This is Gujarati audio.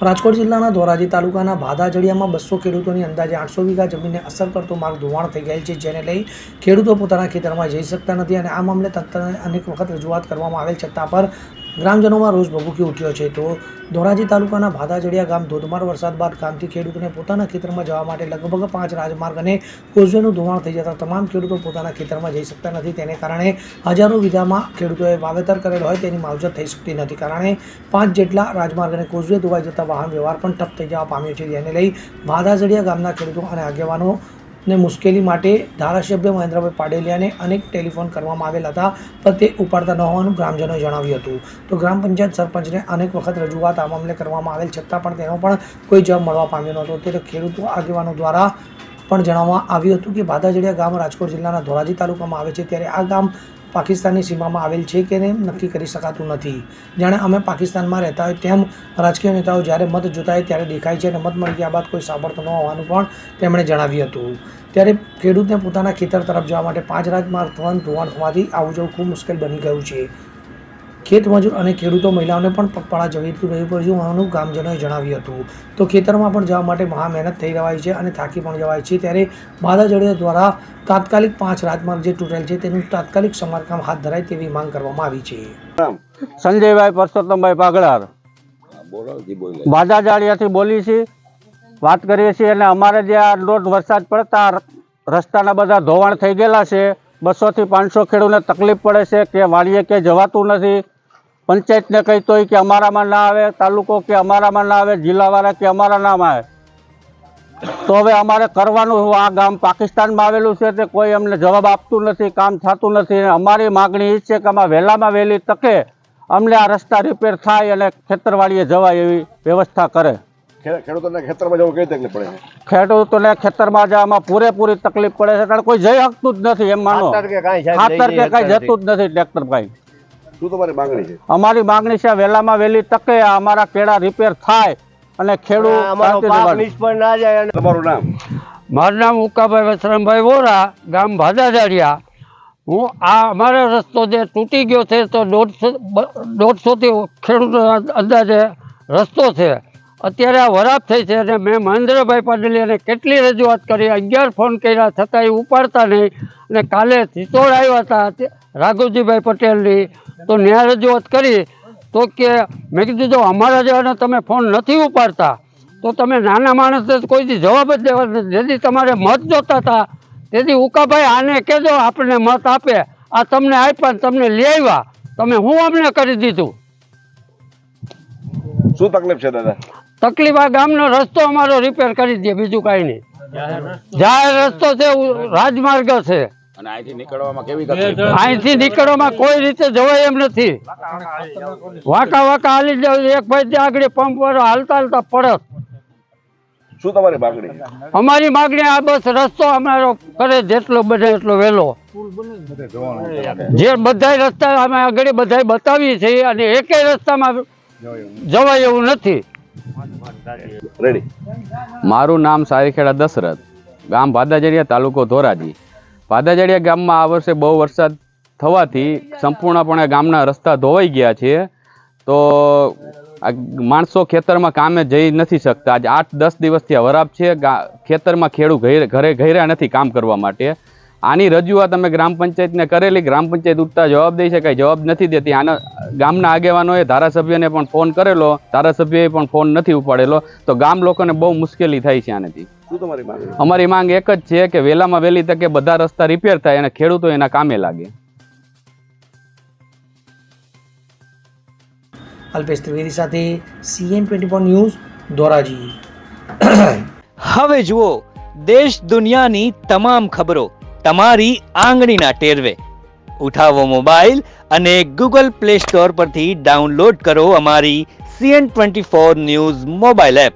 રાજકોટ જિલ્લાના ધોરાજી તાલુકાના ભાદાજડિયામાં બસો ખેડૂતોની અંદાજે આઠસો વીઘા જમીનને અસર કરતો માર્ગ ધોવાણ થઈ ગયેલ છે, જેને લઈ ખેડૂતો પોતાના ખેતરમાં જઈ શકતા નથી અને આ મામલે તંત્રને અનેક વખત રજૂઆત કરવામાં આવેલ છતાં પર ગ્રામજનોમાં રોષ ભભૂકી ઉઠ્યો છે. તો ધોરાજી તાલુકાના ભાદાજડિયા ગામ ધોધમાર વરસાદ બાદ ગામથી ખેડૂતોને પોતાના ખેતરમાં જવા માટે લગભગ પાંચ રાજમાર્ગ અને કોઝવેનું ધોવાણ થઈ જતા તમામ ખેડૂતો પોતાના ખેતરમાં જઈ શકતા નથી. તેને કારણે હજારો વીઘામાં ખેડૂતોએ વાવેતર કરેલ હોય તેની માવજત થઈ શકતી નથી. કારણે પાંચ જેટલા રાજમાર્ગ અને કોઝવે ધોવાઈ જતા વાહન વ્યવહાર પણ ઠપ થઈ જવા પામ્યો છે. જેને લઈ ભાદાજડિયા ગામના ખેડૂતો અને આગેવાનો ને મુશ્કેલી માટે ધારાસભ્ય મહેન્દ્રભાઈ પાડેલિયાને અનેક ટેલિફોન કરવામાં આવેલ હતા, પણ તે ઉપાડતા ન હોવાનું ગ્રામજનોએ જણાવ્યું હતું. તો ગ્રામ પંચાયત સરપંચને અનેક વખત રજૂઆત આ મામલે કરવામાં આવેલ, છતાં પણ તેનો પણ કોઈ જવાબ મળવા પામ્યો નહોતો. તે ખેડૂતો આગેવાનો દ્વારા પણ જણાવવામાં આવ્યું હતું કે ભાદાજડિયા ગામ રાજકોટ જિલ્લાના ધોરાજી તાલુકામાં આવે છે. ત્યારે આ ગામ પાકિસ્તાનની સીમામાં આવેલ છે કે નહીં નક્કી કરી શકાતું નથી. જાણે અમે પાકિસ્તાનમાં રહેતા હોય તેમ રાજકીય નેતાઓ જ્યારે મત જોતા ત્યારે દેખાય છે અને મત મળી ગયા બાદ કોઈ સાંભળતો ન હોવાનું પણ તેમણે જણાવ્યું હતું. ત્યારે ખેડૂતને પોતાના ખેતર તરફ જવા માટે પાંચ રાજમાર્ગ ત્રણ ધોવાણ હોવાથી આવું જવું ખૂબ મુશ્કેલ બની ગયું છે. ખેત મજૂર અને ખેડૂતો મહિલાઓને પણ પગપાળા જવી રહ્યું પડ્યું હોવાનું ગામજનોએ જણાવ્યું હતું. તો ખેતરમાં પણ જવા માટે મહા મહેનત થઈ રવાય છે અને થાકી પણ જવાય છે. ત્યારે બાધાજડિયા દ્વારા તાત્કાલિક પાંચ રાજમાર્ગ જે તૂટેલ છે તેનું તાત્કાલિક સમારકામ હાથ ધરાય તેવી માંગ કરવામાં આવી છે. સંજયભાઈ પરસોત્તમભાઈ પાગડાર. બાજાજાળિયાથી બોલી છીએ વાત કરીએ છીએ અને અમારે જે આ લોટ વરસાદ પડતા રસ્તાના બધા ધોવાણ થઈ ગયેલા છે. બસોથી પાંચસો ખેડૂતને તકલીફ પડે છે કે વાડીએ કે જવાતું નથી. પંચાયતને કહી તોય કે અમારામાં ના આવે તાલુકો કે અમારામાં ના આવે જિલ્લાવાળા કે અમારા નામ આવે. તો હવે અમારે કરવાનું આ ગામ પાકિસ્તાનમાં આવેલું છે તે કોઈ અમને જવાબ આપતું નથી કામ થતું નથી. અમારી માગણી એ છે કે આમાં વહેલામાં વહેલી તકે અમને આ રસ્તા રિપેર થાય અને ખેતરવાડીએ જવાય એવી વ્યવસ્થા કરે. ખેડૂતોને ખેતરમાં જવું કઈ તકલીફ પડે ખેડૂતોને ખેતરમાં જવામાં પૂરેપૂરી તકલીફ પડે છે. કારણ કોઈ જઈ શકતું જ નથી એમ માનો. ખાતર કે કાંઈ કઈ જતું જ નથી ટ્રેક્ટર ભાઈ. શું તમારી માંગણી છે? અમારી માંગણી છે વહેલામાં વહેલી તકે અમારા કેળા રિપેર થાય અને ખેડૂત શાંતિથી વાળે. તમારું નામ? મારું નામ ઉકાભાઈ વસરામભાઈ વોરા ગામ ભાદાજાડિયા. હું આ અમારો રસ્તો જે તૂટી ગયો છે તો દોઢસો દોઢસોથી ખેડૂત અંદાજે રસ્તો છે. અત્યારે આ વરાપ થઈ છે અને મેં મહેન્દ્રભાઈ પાટીલીને કેટલી રજૂઆત કરી અગિયાર ફોન કર્યા છતાં એ ઉપાડતા નહીં. અને કાલે ચિત્તોડ આવ્યા હતા રાઘુજીભાઈ પટેલની. તો ન્યાય રજૂઆત કરી તો કે મેં કીધું જો અમારા જેવાને તમે ફોન નથી ઉપાડતા તો તમે નાના માણસને કોઈ દી જવાબ જ દેવા નથી. જેથી તમારે મત જોતા હતા તેથી ઉકાભાઈ આને કહેજો આપણને મત આપે. આ તમને આપ્યા ને તમને લઈ આવ્યા. તમે હું અમને કરી દીધું? શું તકલીફ છે દાદા? તકલીફ આ ગામનો રસ્તો અમારો રિપેર કરી દે બીજું કાંઈ નહીં. જાહેર રસ્તો છે રાજમાર્ગ છે. અને અહીંથી નીકળવામાં કેવી અહીંથી નીકળવામાં કોઈ રીતે જવાય એમ નથી. વાંકા વાંકા હાલી જાવ એક ભાઈ ત્યાં આગળ પંપ વાળો હાલતા હાલતા પડત શું તમારી માંગણી? અમારી માગણી આ બસ રસ્તો અમારો કરે જેટલો બને એટલો વહેલો. જે બધા રસ્તા અમે આગળ બધા બતાવીએ છીએ અને એકેય રસ્તામાં જવાય એવું નથી. રેડી મારું નામ સારીખેડા દશરથ ગામ ભાદાજરિયા તાલુકો ધોરાજી. ભાદાજડિયા ગામમાં આ વર્ષે બહુ વરસાદ થવાથી સંપૂર્ણપણે ગામના રસ્તા ધોવાઈ ગયા છે. તો માણસો ખેતરમાં કામે જઈ નથી શકતા. આજ આઠ, દસ દિવસથી આ વરાપ છે. ખેતરમાં ખેડૂત ઘરે ઘરે ઘેર્યા નથી કામ કરવા માટે. આની રજૂઆત અમે ગ્રામ પંચાયતને કરેલી. ગ્રામ પંચાયત ઉઠતા જવાબ દઈ કાંઈ જવાબ નથી દેતી. આના ગામના આગેવાનોએ ધારાસભ્યને પણ ફોન કરેલો. ધારાસભ્યએ પણ ફોન નથી ઉપાડેલો. તો ગામ લોકોને બહુ મુશ્કેલી થાય છે આનાથી. અમારી માંગ એક જ છે કે વહેલામાં વહેલી તકે બધા રસ્તા રિપેર થાય અને ખેડૂતો એના કામે લાગે. અલ્પેશ ત્રિવેદી સાથે CN twenty four news Dhoraji. હવે જુઓ દેશ દુનિયાની તમામ ખબરો તમારી આંગળીના ટેરવે. ઉઠાવો મોબાઈલ અને ગૂગલ પ્લે સ્ટોર પરથી ડાઉનલોડ કરો અમારી CN twenty four news mobile app.